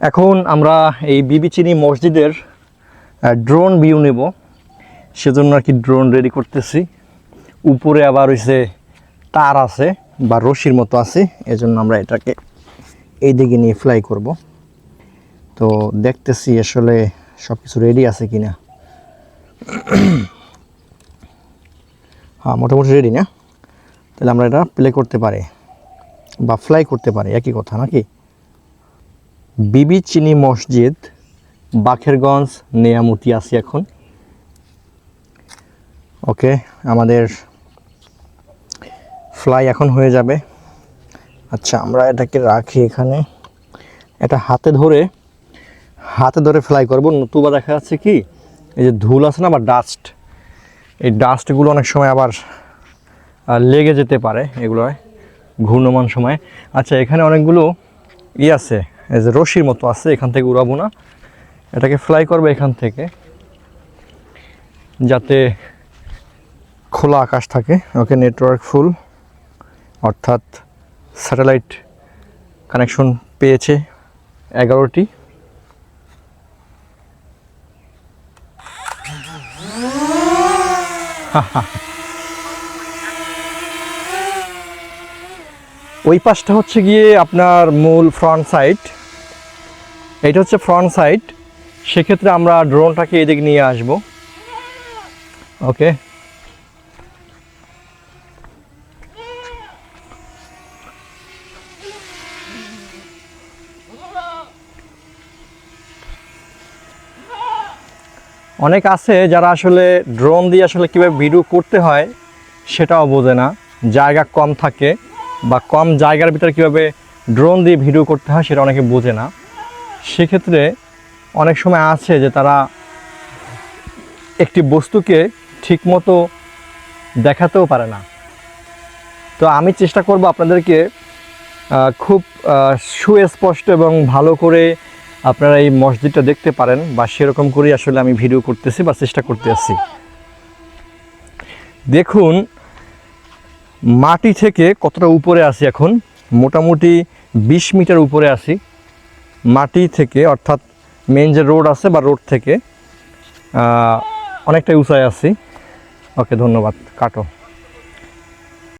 এখন আমরা এই বিবিচিনি মসজিদের ড্রোন ভিউ নেব। সেজন্য আর কি ড্রোন রেডি করতেছি। উপরে আবার হইছে তার আছে, বা রশির মতো আছে। এজন্য আমরা এটাকে এই দিকে নিয়ে ফ্লাই করব। তো দেখতেছি আসলে সব কিছু রেডি আছে কিনা। হ্যাঁ মোটামুটি রেডি না? তাহলে আমরা এটা প্লে করতে পারি, বা ফ্লাই করতে পারি, একই কথা নাকি? বিবি চিনি মসজিদ, বাখেরগঞ্জ, নেয়ামতি আছি এখন। ওকে, আমাদের ফ্লাই এখন হয়ে যাবে। আচ্ছা আমরা এটাকে রাখি এখানে। এটা হাতে ধরে হাতে ধরে ফ্লাই করব। নতুবা দেখা যাচ্ছে কি, এই যে ধুল আছে না বা ডাস্ট, এই ডাস্টগুলো অনেক সময় আবার লেগে যেতে পারে এগুলো ঘূর্ণমান সময়। আচ্ছা এখানে অনেকগুলো ই আছে। এই যে রশির মতো আছে, এখান থেকে উড়াবো না। এটাকে ফ্লাই করবে এখান থেকে, যাতে খোলা আকাশ থাকে। ওকে নেটওয়ার্ক ফুল অর্থাৎ স্যাটেলাইট কানেকশন পেয়েছে এগারোটি। ওই পাশটা হচ্ছে গিয়ে আপনার মূল ফ্রন্ট সাইড এটা হচ্ছে ফ্রন্ট সাইড সেক্ষেত্রে আমরা ড্রোনটাকে এদিকে নিয়ে আসব। ওকে অনেক আছে যারা আসলে ড্রোন দিয়ে আসলে কীভাবে ভিডিও করতে হয় সেটাও বোঝে না। জায়গা কম থাকে বা কম জায়গার ভিতরে কীভাবে ড্রোন দিয়ে ভিডিও করতে হয় সেটা অনেকে বোঝে না। সেক্ষেত্রে অনেক সময় আছে যে তারা একটি বস্তুকে ঠিকমতো দেখাতেও পারে না। তো আমি চেষ্টা করব আপনাদেরকে খুব সুস্পষ্ট এবং ভালো করে আপনারা এই মসজিদটা দেখতে পারেন বা সেরকম করেই আসলে আমি ভিডিও করতেছি বা চেষ্টা করতে আসছি দেখুন, মাটি থেকে কতটা উপরে আছি এখন? মোটামুটি বিশ মিটার উপরে আছি। মাটি থেকে, অর্থাৎ মেন যে রোড আছে বা রোড থেকে অনেকটাই উঁচায় আছি। ওকে ধন্যবাদ। কাটো।